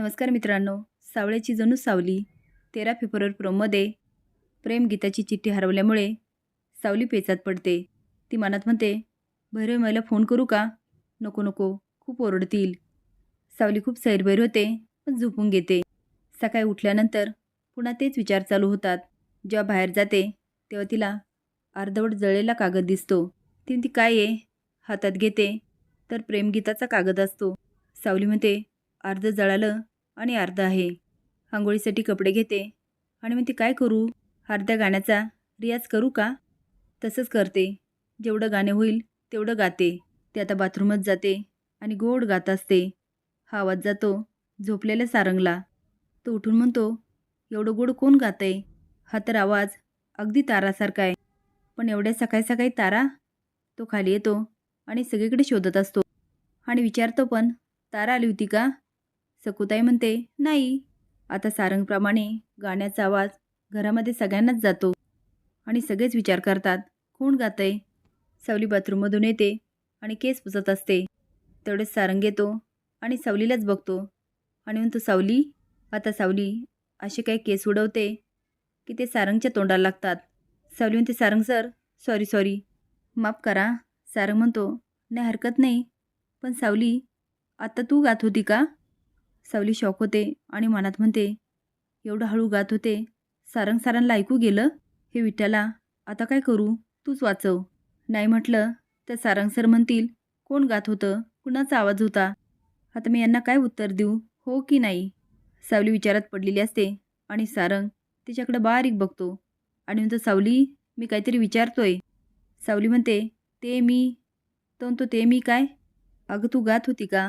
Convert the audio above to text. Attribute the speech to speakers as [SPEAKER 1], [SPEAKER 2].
[SPEAKER 1] नमस्कार मित्रांनो सावळ्याची जणू सावली तेरा फेब्रुवारी प्रोमध्ये प्रेम गीताची चिठ्ठी हरवल्यामुळे सावली पेचात पडते. ती मनात म्हणते भैरव मला फोन करू का? नको नको खूप ओरडतील. सावली खूप सैरभैर होते पण झोपून घेते. सकाळी उठल्यानंतर पुन्हा तेच विचार चालू होतात. जेव्हा बाहेर जाते तेव्हा तिला अर्धवट जळलेला कागद दिसतो. ती ती काय आहे हातात घेते तर प्रेमगीताचा कागद असतो. सावली म्हणते अर्ध जळालं आणि अर्धा आहे. आंघोळीसाठी कपडे घेते. आणि म्हणते काय करू? अर्ध्या गाण्याचा रियाज करू का? तसंच करते. जेवढं गाणे होईल तेवढं गाते. ते आता बाथरूमच जाते आणि गोड गात असते. हा आवाज जातो झोपलेल्या सारंगला. तो उठून म्हणतो एवढं गोड कोण गातंय? हा तर आवाज अगदी तारासारखा आहे. पण एवढ्या सकाळी सकाळी तारा तो खाली येतो आणि सगळीकडे शोधत असतो. आणि विचारतो पण तारा आली होती का? सकुताई म्हणते नाही. आता सारंगप्रमाणे गाण्याचा आवाज घरामध्ये सगळ्यांनाच जातो आणि सगळेच विचार करतात कोण गातंय? सावली बाथरूममधून येते आणि केस पुसत असते. तेवढेच सारंग येतो आणि सावलीलाच बघतो. आणि म्हणतो सावली आता सावली असे काही केस उडवते की ते सारंगच्या तोंडाला लागतात. सावली म्हणते सारंग सर सॉरी सॉरी माफ करा. सारंग म्हणतो नाही हरकत नाही. पण सावली आता तू गात होती का? सावली शॉक होते आणि मनात म्हणते एवढं हळू गात होते. सारंग सारांना ऐकू गेलं. हे विठ्ठला आता काय करू? तूच वाचव. नाही म्हटलं तर सारंग सर म्हणतील कोण गात होतं? कुणाचा आवाज होता? आता मी यांना काय उत्तर देऊ? हो की नाही? सावली विचारात पडलेली असते आणि सारंग तिच्याकडे बारीक बघतो. आणि म्हणतो सावली मी काहीतरी विचारतोय. सावली म्हणते ते मी? तो म्हणतो ते मी काय? अगं तू गात होती का?